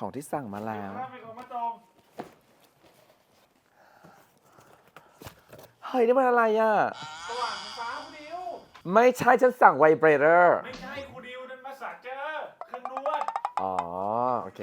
ของที่สั่งมาแล้วถ้าเป็นของมาตรงเฮ้ย นี่มันอะไรอะ สว่างไฟฟ้าครูดิว ไม่ใช่ฉันสั่งไวเบรเตอร์ ไม่ใช่ครูดิวนั่นมาสักเจอเครื่องนวด อ๋อ โอเค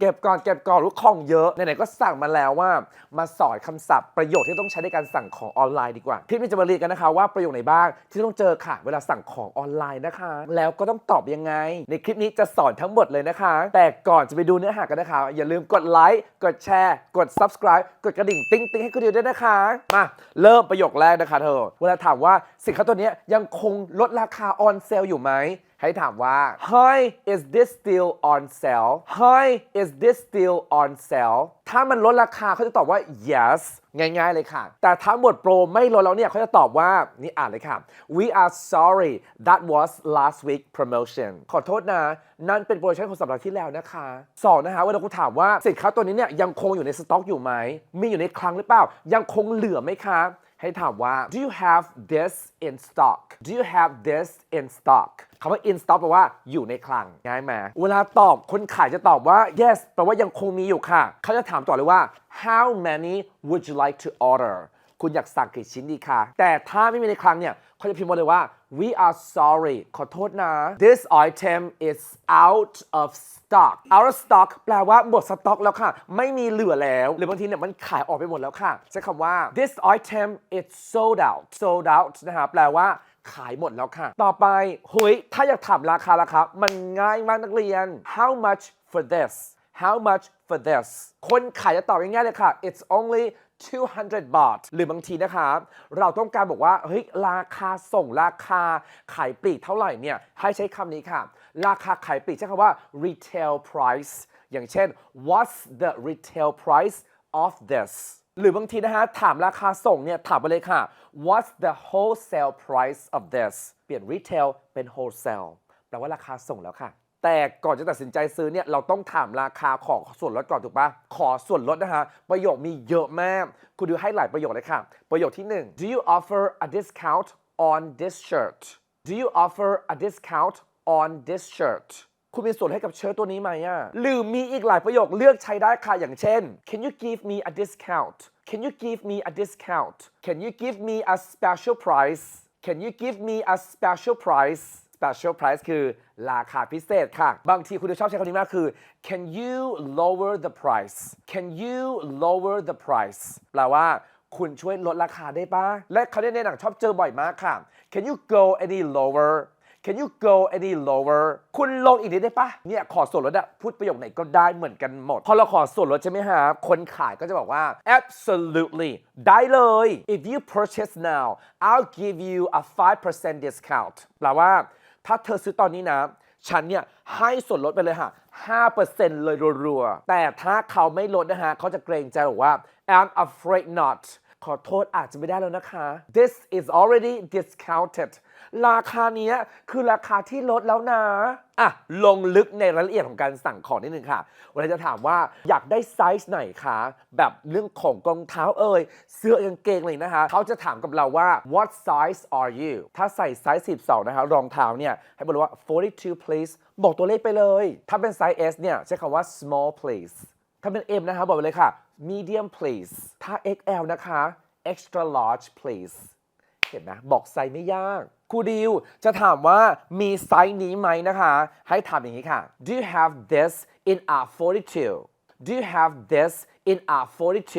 เก็บก่อนเก็บก่อนรู้ของเยอะไหนๆก็สั่งมาแล้วว่า มาสอนคำศัพท์ประโยคที่ต้องใช้ในการสั่งของออนไลน์ดีกว่าคลิปนี้จะมาเรียนกันนะคะว่าประโยคไหนบ้างที่ต้องเจอค่ะ เวลาสั่งของออนไลน์นะคะ แล้วก็ต้องตอบยังไง ในคลิปนี้จะสอนทั้งหมดเลยนะคะ แต่ก่อนจะไปดูเนื้อหากันนะคะ อย่าลืมกดไลค์กดแชร์กด subscribe กดกระดิ่งติ๊งติ๊งให้คุณดิวด้วยนะคะมาเริ่มประโยคแรกนะคะเธอเวลาถามว่าสินค้าตัวนี้ยังคงลดราคา on sale อยู่ไหม ให้ถามว่า Hi is this still on sale Hi is this still on sale ถ้ามันลดราคาเขาจะตอบว่า yes ง่ายๆเลยค่ะ แต่ถ้าหมดโปรไม่ลดแล้วเนี่ยเขาจะตอบว่า นี่อ่านเลยค่ะ we are sorry that was last week promotion ขอโทษนะ นั่นเป็นโปรโมชั่นของสัปดาห์ที่แล้วนะคะสองนะคะเวลาคุณถามว่าสินค้าตัวนี้เนี่ยยังคงอยู่ในสต็อกอยู่ไหม มีอยู่ในคลังหรือเปล่า ยังคงเหลือไหมคะ ให้ถามว่า do you have this in stock do you have this in stock คำว่า in stock แปลว่าอยู่ในคลังง่ายไหมเวลาตอบคนขายจะตอบว่า yes แปลว่ายังคงมีอยู่ค่ะ เขาจะถามต่อเลยว่า how many would you like to order คุณอยากสั่งกี่ชิ้นดีคะแต่ถ้าไม่มีในคลังเนี่ยเขาจะพิมพ์มาเลยว่า we are sorry ขอโทษนะ this item is out of stock out of stock แปลว่าหมดสต็อกแล้วค่ะ ไม่มีเหลือแล้ว หรือบางทีเนี่ยมันขายออกไปหมดแล้วค่ะ ใช้คำว่า this item is sold out sold out นะฮะแปลว่าขายหมดแล้วค่ะ ต่อไปหุยถ้าอยากถามราคาราคา มันง่ายมากนักเรียน how much for this how much for this คนขายจะตอบง่ายๆเลยค่ะ it's only 200 บาท หรือบางทีนะคะ เราต้องการบอกว่า เฮ้ย ราคาส่งราคาขายปลีกเท่าไหร่เนี่ย ให้ใช้คำนี้ค่ะ ราคาขายปลีกใช้คำว่า retail price อย่างเช่น what's the retail price of this หรือบางทีนะฮะ ถามราคาส่งเนี่ย ถามไปเลยค่ะ what's the wholesale price of this เปลี่ยน retail เป็น wholesale แปลว่าราคาส่งแล้วค่ะ แต่ก่อนจะตัดสินใจซื้อเนี่ยเราต้องถามราคาของส่วนลดก่อนถูกปะขอส่วนลดนะฮะ ประโยคมีเยอะมาก คุณดูให้หลายประโยคเลยค่ะ ประโยคที่ 1 Do you offer a discount on this shirt Do you offer a discount on this shirt คุณมีส่วนให้กับเชิ้ตตัวนี้ไหมอะหรือมีอีกหลายประโยคเลือกใช้ได้ค่ะ อย่างเช่น Can you give me a discount Can you give me a discount Can you give me a special price Can you give me a special price special price คือราคาพิเศษค่ะ บางทีคุณจะชอบใช้คำนี้มากคือ can you lower the price can you lower the price แปลว่าคุณช่วยลดราคาได้ปะและเขาในหนังชอบเจอบ่อยมากค่ะ can you go any lower Can you go any lower คุณลงอีกนิดได้ปะเนี่ยขอส่วนลดอะพูดประโยคไหนก็ได้เหมือนกันหมด พอเราขอส่วนลดใช่ไหมฮะ คนขายก็จะบอกว่า absolutely ได้เลย if you purchase now I'll give you a 5% discount แปลว่า ถ้าเธอซื้อตอนนี้นะ ฉันเนี่ยให้ส่วนลดไปเลยค่ะ 5%เลยรัวๆ แต่ถ้าเขาไม่ลดนะฮะ เขาจะเกรงใจบอกว่า I'm afraid not ขอโทษอาจจะไม่ได้แล้วนะคะ This is already discounted ราคาเนี้ยคือราคาที่ลดแล้วนะ อะ ลงลึกในรายละเอียดของการสั่งของนิดนึงค่ะเวลาจะถามว่าอยากได้ไซส์ไหนคะ แบบเรื่องของรองเท้าเอ่ย เสื้อกางเกงเลยนะคะ เขาจะถามกับเราว่า what size are you ถ้าใส่ไซส์42นะคะ รองเท้าเนี่ย ให้บอกว่า 42 please บอกตัวเลขไปเลย ถ้าเป็นไซส์ S เนี่ย ใช้คำว่า small please ถ้าเป็น M นะคะบอกไปเลยค่ะ medium please ถ้า XL นะคะ extra large please เห็นไหมบอกไซส์ไม่ยากครูดิวจะถามว่ามีไซส์นี้ไหมนะคะ ให้ถามอย่างนี้ค่ะ Do you have this in R42 Do you have this in R42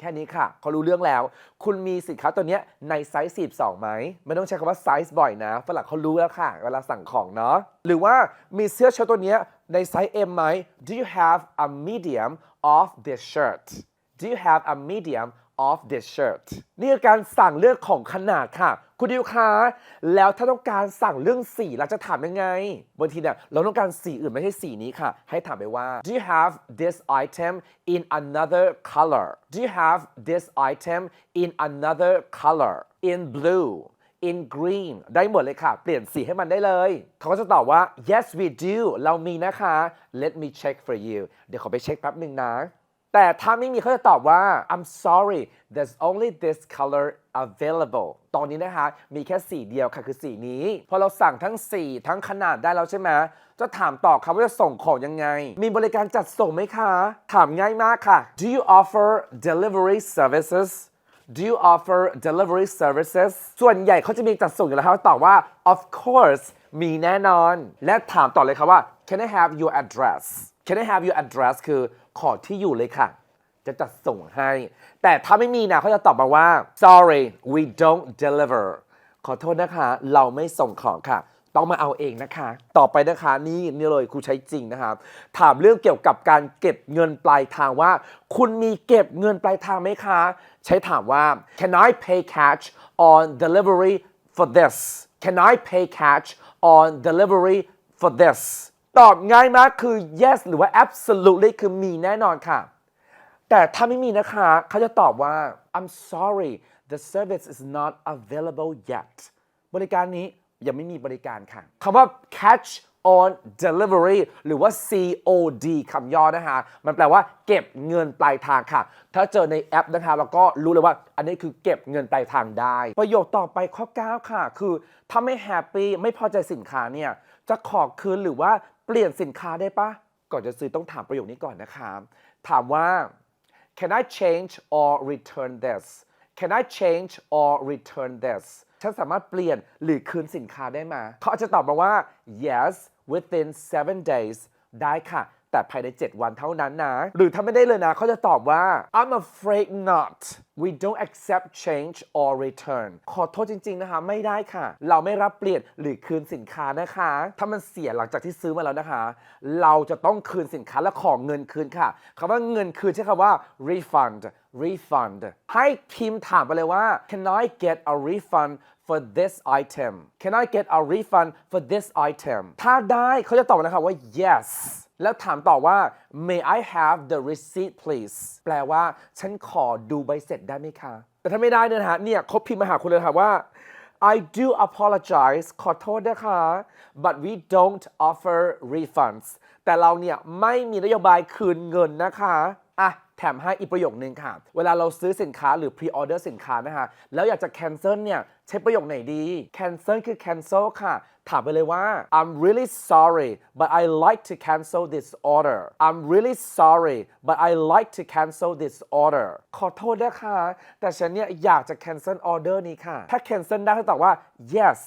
แค่นี้ค่ะเขารู้เรื่องแล้ว คุณมีสินค้าตัวเนี้ยในไซส์42ไหมไม่ต้องใช้คำว่าไซส์บ่อยนะฝรั่งเขารู้แล้วค่ะ เวลาสั่งของเนาะหรือว่ามีเสื้อเชิ้ตตัวเนี้ยในไซส์ M ไหม Do you have a medium of this shirt Do you have a medium of this shirt นี่คือการสั่งเรื่องของขนาดค่ะ คุณดิวคะแล้วถ้าต้องการสั่งเรื่องสีเราจะถามยังไงบางทีเนี่ยเราต้องการสีอื่นไม่ใช่สีนี้ค่ะ ให้ถามไปว่า Do you have this item in another color Do you have this item in another color in blue in green ได้หมดเลยค่ะ เปลี่ยนสีให้มันได้เลย เขาก็จะตอบว่า yes we do เรามีนะคะ let me check for you เดี๋ยวขอไปเช็คแป๊บหนึ่งนะ แต่ถ้าไม่มีเขาจะตอบว่า I'm sorry there's only this color available ตอนนี้นะคะ มีแค่สีเดียวค่ะคือสีนี้ พอเราสั่งทั้งสีทั้งขนาดได้แล้วใช่ไหมจะถามต่อครับว่าจะส่งของยังไง มีบริการจัดส่งไหมคะ ถามง่ายมากค่ะ Do you offer delivery services Do you offer delivery services ส่วนใหญ่เขาจะมีจัดส่งอยู่แล้วครับตอบว่า of course มีแน่นอน และถามต่อเลยครับว่า Can I have your address Can I have your address คือขอที่อยู่เลยค่ะ จะจัดส่งให้ แต่ถ้าไม่มีนะเขาจะตอบมาว่า sorry we don't deliver ขอโทษนะคะ เราไม่ส่งของค่ะ ต้องมาเอาเองนะคะ ต่อไปนะคะนี่นี่เลยครูใช้จริงนะครับ ถามเรื่องเกี่ยวกับการเก็บเงินปลายทางว่า คุณมีเก็บเงินปลายทางไหมคะ ใช้ถามว่า can I pay cash on delivery for this can I pay cash on delivery for this ตอบง่ายมากคือ yes หรือว่า absolutely คือมีแน่นอนค่ะ แต่ถ้าไม่มีนะคะ เขาจะตอบว่า I'm sorry the service is not available yet บริการนี้ยังไม่มีบริการค่ะคำว่า catch on delivery หรือว่า COD คำย่อนะคะ มันแปลว่าเก็บเงินปลายทางค่ะ ถ้าเจอในแอปนะคะเราก็รู้เลยว่า อันนี้คือเก็บเงินปลายทางได้ ประโยคต่อไปข้อ 9 ค่ะ คือถ้าไม่แฮปปี้ไม่พอใจสินค้าเนี่ย จะขอคืนหรือว่า เปลี่ยนสินค้าได้ปะก่อนจะซื้อต้องถามประโยคนี้ก่อนนะคะถามว่า Can I change or return this Can I change or return this ฉันสามารถเปลี่ยนหรือคืนสินค้าได้ไหมเขาอาจจะตอบมาว่า yes within seven days ได้ค่ะ แต่ภายใน 7 วันเท่านั้นนะ หรือถ้าไม่ได้เลยนะเขาจะตอบว่า I'm afraid not we don't accept change or return ขอโทษจริง ๆ นะคะ ไม่ได้ค่ะ เราไม่รับเปลี่ยนหรือคืนสินค้านะคะ ถ้ามันเสียหลังจากที่ซื้อมาแล้วนะคะ เราจะต้องคืนสินค้าและของเงินคืนค่ะคำว่าเงินคืนใช้คำว่า refund refund ให้พิมพ์ถามไปเลยว่า Can I get a refund for this item Can I get a refund for this item ถ้าได้เขาจะตอบนะครับว่า yes แล้วถามต่อว่า May I have the receipt please แปลว่า ฉันขอดูใบเสร็จได้ไหมคะ แต่ถ้าไม่ได้เนี่ยนะฮะเนี่ยเขาพิมพ์มาหาคุณเลยค่ะว่า I do apologize ขอโทษนะคะ but we don't offer refunds แต่เราเนี่ยไม่มีนโยบายคืนเงินนะคะอะแถมให้อีกประโยคนึงค่ะ เวลาเราซื้อสินค้าหรือ pre order สินค้านะคะแล้วอยากจะ cancel เนี่ย ใช้ประโยคไหนดี cancel คือ cancel ค่ะ ถามไปเลยว่า I'm really sorry but I like to cancel this order I'm really sorry but I like to cancel this order ขอโทษนะคะ แต่ฉันเนี่ยอยากจะ cancel order นี้ค่ะ ถ้า cancel ได้ก็ตอบว่า yes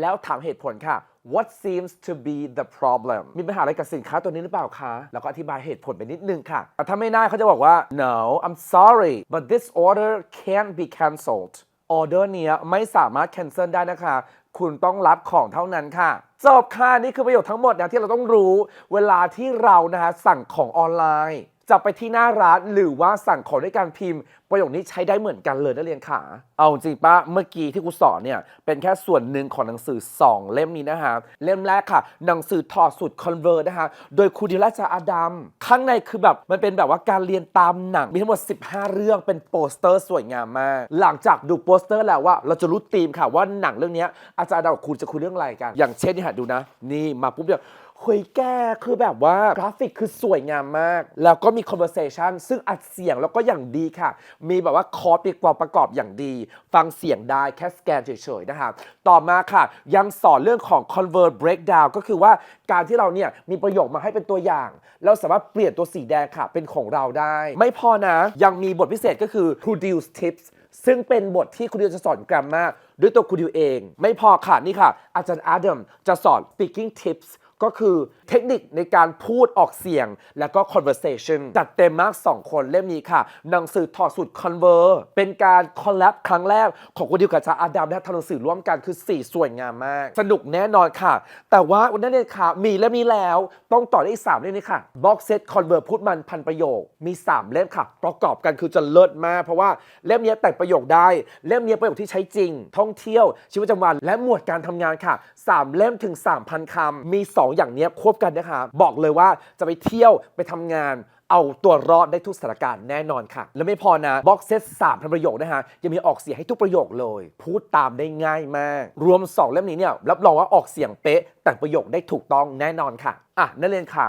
แล้วถามเหตุผลค่ะ What seems to be the problem มีปัญหาอะไรกับสินค้าตัวนี้หรือเปล่าคะ แล้วก็อธิบายเหตุผลไปนิดนึงค่ะแต่ถ้าไม่ได้เขาจะบอกว่า no I'm sorry but this order can't be cancelled ออเดอร์เนี้ยไม่สามารถแคนเซิลได้นะคะ คุณต้องรับของเท่านั้นค่ะ จบค่ะ นี่คือประโยชน์ทั้งหมดนะที่เราต้องรู้เวลาที่เรานะคะสั่งของออนไลน์ จะไปที่หน้าร้านหรือว่าสั่งของด้วยการพิมพ์ ประโยคนี้ใช้ได้เหมือนกันเลยนักเรียนขาเอาจริงปะเมื่อกี้ที่ครูสอนเนี่ยเป็นแค่ส่วนหนึ่งของหนังสือ 2 เล่มนี้นะฮะเล่มแรกค่ะ หนังสือถอดสูตรคอนเวอร์นะฮะโดยครูดิราจาอาดัมข้างในคือแบบมันเป็นแบบว่าการเรียนตามหนังมีทั้งหมด 15 เรื่องเป็นโปสเตอร์สวยงามมาก หลังจากดูโปสเตอร์แล้วว่าเราจะรู้ธีมค่ะว่าหนังเรื่องนี้อาจารย์อาดัมครูจะคุยเรื่องอะไรกัน อย่างเช่นนี่ฮะดูนะ นี่มาปุ๊บเนี่ย เฮ้ยแกคือแบบว่ากราฟิกคือสวยงามมาก แล้วก็มี conversation ซึ่งอัดเสียงแล้วก็อย่างดีค่ะ มีแบบว่าคอร์สปีกวประกอบอย่างดี ฟังเสียงได้แค่สแกนเฉยๆนะคะต่อมาค่ะ ยังสอนเรื่องของ convert breakdown ก็คือว่าการที่เราเนี่ยมีประโยคมาให้เป็นตัวอย่าง เราสามารถเปลี่ยนตัวสีแดงค่ะ เป็นของเราได้ ไม่พอนะยังมีบทพิเศษก็คือ produce tips ซึ่งเป็นบทที่คุณดิวจะสอนกรมมาด้วยตัวคุณดิวเอง ไม่พอค่ะนี่ค่ะ อาจารย์อาดัมจะสอน speaking tips ก็คือเทคนิคในการพูดออกเสียง แล้วก็ conversation จัดเต็มมาก 2 คนเล่มนี้ค่ะ หนังสือถอดสูตร conver เป็นการคอลแลบครั้งแรก ของคุณดิวกับอาจารย์อาดัมและทำหนังสือร่วมกันคือ4สวยงามมาก สนุกแน่นอนค่ะ แต่ว่าวันนั้นเนี่ยค่ะ มีเล่มนี้แล้ว ต้องต่อได้อีก3เล่มนี้ค่ะ box set conver พูดมันพันประโยค มี 3 เล่มค่ะ ประกอบกันคือจะเลิศมาก เพราะว่าเล่มนี้แต่งประโยคได้ เล่มนี้ประโยคที่ใช้จริง ท่องเที่ยวชีวิตประจำวัน และหมวดการทำงานค่ะ 3 เล่มถึง 3,000คำมี 2อย่างนี้ควบกันนะคะบอกเลยว่าจะไปเที่ยวไปทำงานเอาตัวรอดได้ทุกสถานการณ์แน่นอนค่ะ และไม่พอนะบ็อกเซตสามพันประโยคนะฮะยังมีออกเสียงให้ทุกประโยคเลย พูดตามได้ง่ายมาก รวม 2 เล่มนี้เนี่ยรับรองว่าออกเสียงเป๊ะแต่งประโยคได้ถูกต้องแน่นอนค่ะอะนักเรียนขา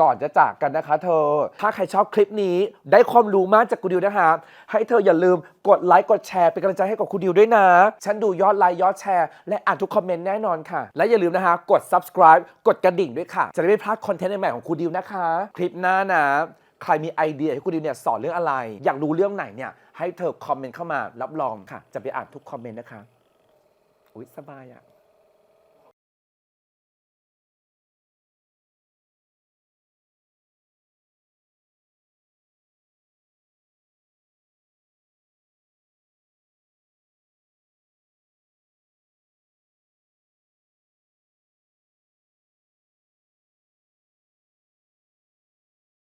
ก่อนจะจากกันนะคะ เธอ ถ้าใครชอบคลิปนี้ได้ความรู้มากจากกูดิวนะคะให้เธออย่าลืมกดไลค์กดแชร์เป็นกำลังใจให้กับกูดิวด้วยนะ ฉันดูยอดไลค์ยอดแชร์ และอ่านทุกคอมเมนต์แน่นอนค่ะ และอย่าลืมนะคะ กด subscribe กดกระดิ่งด้วยค่ะ จะได้ไม่พลาดคอนเทนต์ใหม่ๆของกูดิวนะคะ คลิปหน้านะใครมีไอเดียให้กูดิวเนี่ยสอนเรื่องอะไร อยากรู้เรื่องไหนเนี่ยให้เธอคอมเมนต์เข้ามารับรองค่ะ จะไปอ่านทุกคอมเมนต์นะคะ อุ๊ยสบายอะ